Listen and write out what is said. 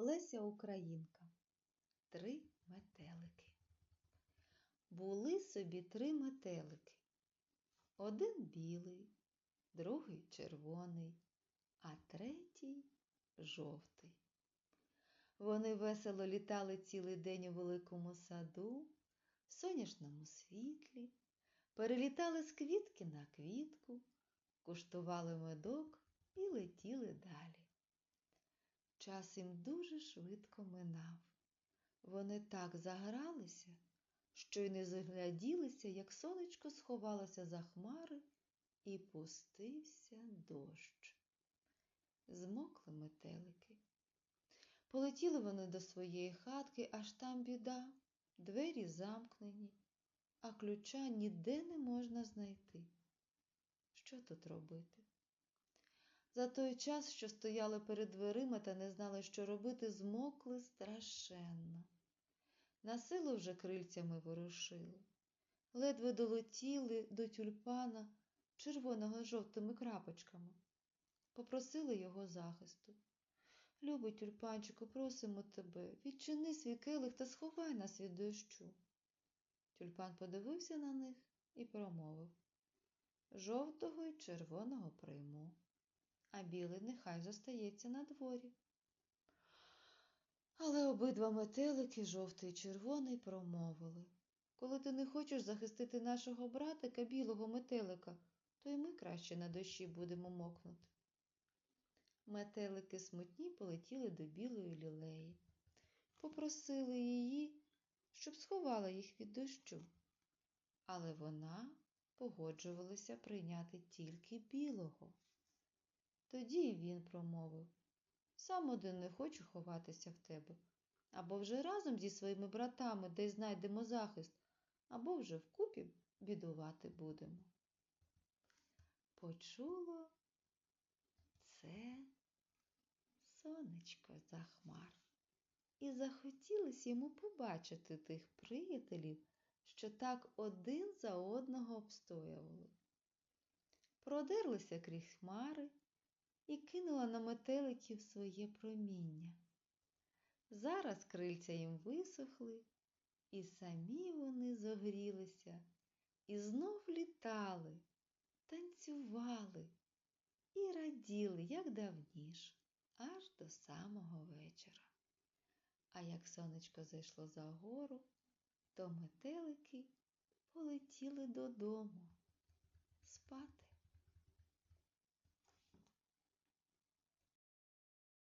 Леся Українка. Три метелики. Були собі три метелики. Один білий, другий червоний, а третій жовтий. Вони весело літали цілий день у великому саду, в сонячному світлі, перелітали з квітки на квітку, куштували медок і летіли далі. Час їм дуже швидко минав. Вони так загралися, що й не загляділися, як сонечко сховалося за хмари і пустився дощ. Змокли метелики. Полетіли вони до своєї хатки, аж там біда, двері замкнені, а ключа ніде не можна знайти. Що тут робити? За той час, що стояли перед дверима та не знали, що робити, змокли страшенно. На силу вже крильцями ворушили, ледве долетіли до тюльпана червоного жовтими крапочками, попросили його захисту. Любий тюльпанчику, просимо тебе, відчини свій келих та сховай нас від дощу. Тюльпан подивився на них і промовив Жовтого й червоного прийму, а білий нехай зостається на дворі. Але обидва метелики, жовтий і червоний, промовили Коли ти не хочеш захистити нашого братика, білого метелика, то й ми краще на дощі будемо мокнути. Метелики смутні полетіли до білої лілеї, попросили її, щоб сховала їх від дощу. Але вона погоджувалася прийняти тільки білого. Тоді він промовив Сам один не хочу ховатися в тебе, або вже разом зі своїми братами десь знайдемо захист, або вже вкупі бідувати будемо. Почуло це сонечко за хмар, і захотілося йому побачити тих приятелів, що так один за одного обстоювали. Продерлися крізь хмари і кинула на метеликів своє проміння. Зараз крильця їм висохли, і самі вони зогрілися, і знов літали, танцювали і раділи, як давніш, аж до самого вечора. А як сонечко зайшло за гору, то метелики полетіли додому.